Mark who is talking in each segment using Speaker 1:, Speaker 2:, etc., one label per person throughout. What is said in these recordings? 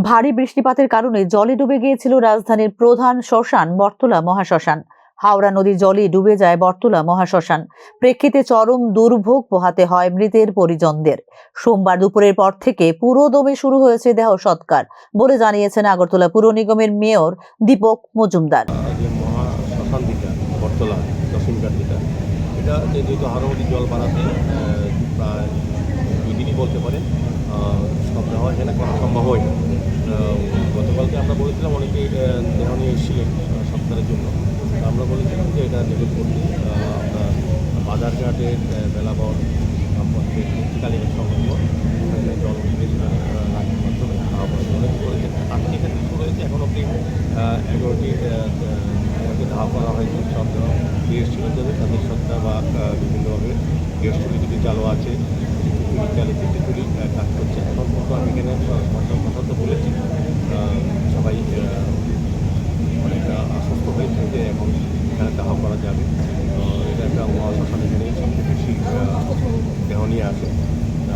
Speaker 1: ভারী বৃষ্টিপাতের কারণে জলে ডুবে গিয়েছিল রাজধানীর প্রধান শ্মশান বটতলা মহাশ্মশান। হাওড়া নদীর জলে ডুবে যায় বটতলা মহাশ্মশান। প্রেক্ষিতে চরম দুর্ভোগ পোহাতে হয় মৃতের পরিজনদের। সোমবার দুপুরের পর থেকে পুরো দমে শুরু হয়েছে দেহ সৎকার বলে জানিয়েছেন আগরতলা পুর নিগমের মেয়র দীপক মজুমদার।
Speaker 2: বলতে পারেন সম্ভব হয় না। আহ, গতকালকে আমরা বলেছিলাম অনেকে আহ, নিয়ে এসেছিলেন সপ্তাহের জন্য। আমরা বলেছিলাম যে এটা নিবেদ করতে আমরা বাজারঘাটের বেলাবর আমাদের মুক্তিকালীন সংগ্রহ এখানে জল রাখার মাধ্যমে অনেক করেছে আজকে এখানে শুরু হয়েছে এখন অব্দি এগারোটি ধাওয়া করা হয়েছে সব গৃহস্থলী যাবে তাদের সত্তা বা বিভিন্নভাবে গৃহস্থলী যদি চালু আছে কাজ করছে। এখন পর্যন্ত আমি এখানে কথা তো বলেছি সবাই অনেক আশ্বস্ত হয়েছে যে এখন এখানে করা যাবে। এটা একটা এখানে সবচেয়ে বেশি দেহ নিয়ে আসে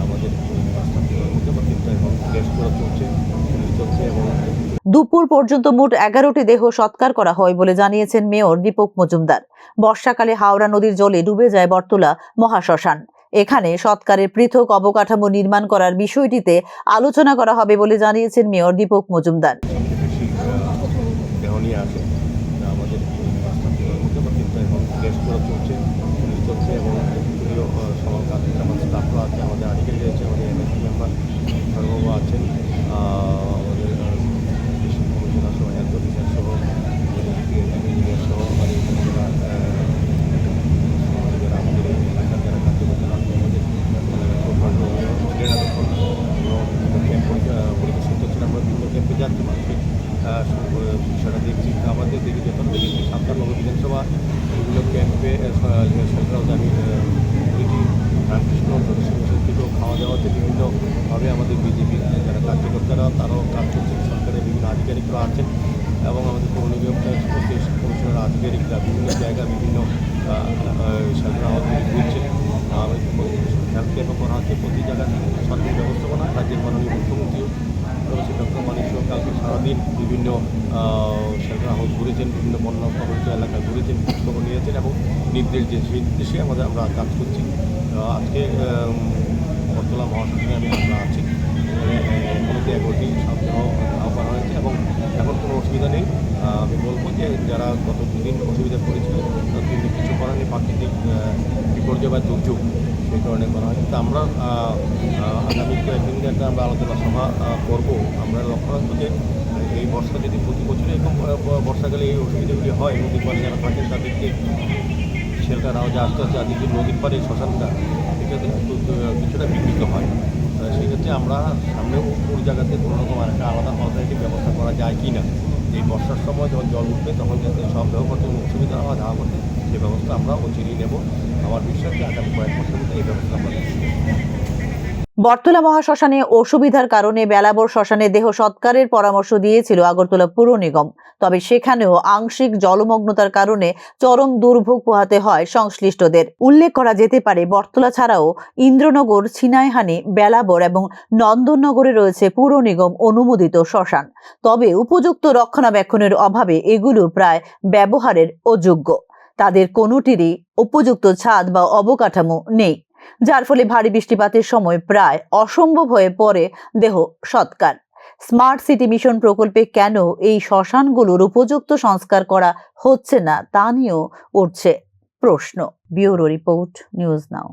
Speaker 2: আমাদের কিন্তু
Speaker 1: দুপুর পর্যন্ত মোট এগারোটি দেহ সৎকার করা হয় বলে জানিয়েছেন মেয়র দীপক মজুমদার। বর্ষাকালে হাওড়া নদীর জলে ডুবে যায় বটতলা মহাশ্মশান। এখানে সৎকারের পৃথক অবকাঠামো নির্মাণ করার বিষয়টিতে আলোচনা করা হবে বলে জানিয়েছেন মেয়র দীপক মজুমদার
Speaker 2: সবচেয়ে বেশি আহ, দেহ নিয়ে আসে তা আমাদের রাস্তার মধ্যে বা কিন্তু এখন টেস্ট করা চলছে পুলিশ চলছে এবং পুলিশও সবার কাছে আমার স্টাফরা আছে আমাদের আধিকারিক আছে আমাদের এমএসি মেম্বার সর্ববাবু আছেন আহ, আমাদের ডিস্ট্রিক্ট কমিশনার সহ হেলথ অফিসার সহ ইঞ্জিনিয়ার সহ মানে এখানে যারা আহ, আমাদের যারা আমাদের এই এলাকার যারা কাজ করছেন আছে আমাদের ক্রীড়া দপ্তর এবং বিভিন্ন ক্যাম্প পরিদর্শন করছেন আমরা বিভিন্ন ক্যাম্পে যাচ্ছি মানুষের আহ, সু- বিষয়টা দেখছি, আমাদের দেখি যখন দেখেছি সাতটা নগর বিধানসভা বিভিন্ন ক্যাম্পে সরকার আমি বলেছি রামকৃষ্ণ সদস্য থেকেও খাওয়া দাওয়াতে বিভিন্নভাবে আমাদের বিজেপির যারা কার্যকর্তারা, তারাও কাজ করছেন। সরকারের বিভিন্ন আধিকারিকরা আছেন এবং আমাদের পৌর নিগম কমিশনার, আধিকারিকরা বিভিন্ন জায়গা বিভিন্ন সরকার আমাদের ঘুরছেন। আমাদের হেলথ ক্যাম্পও করা হচ্ছে। প্রতি জায়গায় সরকারি ব্যবস্থাপনা রাজ্যের মাননীয় মুখ্যমন্ত্রীও বিভিন্ন সরকার হাউস ঘুরেছেন বিভিন্ন বন্যা প্রভাবিত এলাকায় ঘুরেছেন খবর নিয়েছেন এবং নির্দেশ যে সেই নির্দেশে আমাদের আমরা কাজ করছি। আজকে বর্তলা মহাশাসনে আমি আমরা আছি। মূলত এগারোটি সপ্তাহ করা হয়েছে এবং এখন কোনো অসুবিধা নেই। আমি বলব যে যারা গত দুদিন অসুবিধা পড়েছিল তাদের কিছু করার নেই। প্রাকৃতিক বিপর্যয় বা দুর্যোগ, সেই কারণে করা হয়। তো আমরা আগামী কয়েকদিন একটা আমরা আলোচনা সভা করব, আমরা লক্ষ্য রাখব যে, এই বর্ষা যদি প্রতি বছর এরকম বর্ষাকালে এই অসুবিধাগুলি হয় নদীর পাড়ে যারা থাকেন তাদেরকে শেল্টার যে আস্তে আস্তে আজকে নদীর পাড়ে শ্মশানটা একটু কিছুটা বিকৃত হয়। সেক্ষেত্রে আমরা সামনে ওই জায়গাতে কোনো রকম একটা আলাদা অল্টারনেটিভ ব্যবস্থা করা যায় কি না এই বর্ষার সময় যখন জল উঠবে, তখন যাতে সব ব্যবহার করতে অসুবিধা হয়, ধাওয়া করতে সেই ব্যবস্থা আমরা অচিরেই নেব। আমার বিশ্বাস যে আগামী কয়েক বছরের মধ্যে এই ব্যবস্থা আমরা নেব।
Speaker 1: বটতলা মহাশ্মশানে অসুবিধার কারণে বেলাবর শ্মশানে দেহ সৎকারের পরামর্শ দিয়েছিল আগরতলা পুর নিগম। তবে সেখানেও আংশিক জলমগ্নতার কারণে চরম দুর্ভোগ পোহাতে হয় সংশ্লিষ্টদের। উল্লেখ করা যেতে পারে, বটতলা ছাড়াও ইন্দ্রনগর, ছিনাইহানি, বেলাবর এবং নন্দননগরে রয়েছে পুর নিগম অনুমোদিত শ্মশান। তবে উপযুক্ত রক্ষণাবেক্ষণের অভাবে এগুলো প্রায় ব্যবহারের অযোগ্য। তাদের কোনোটিরই উপযুক্ত ছাদ বা অবকাঠামো নেই, যার ফলে ভারী বৃষ্টিপাতের সময় প্রায় অসম্ভব হয়ে পড়ে দেহ সৎকার। স্মার্ট সিটি মিশন প্রকল্পে কেন এই শ্মশানগুলোর উপযুক্ত সংস্কার করা হচ্ছে না তা নিয়েও উঠছে প্রশ্ন। Bureau report, news now.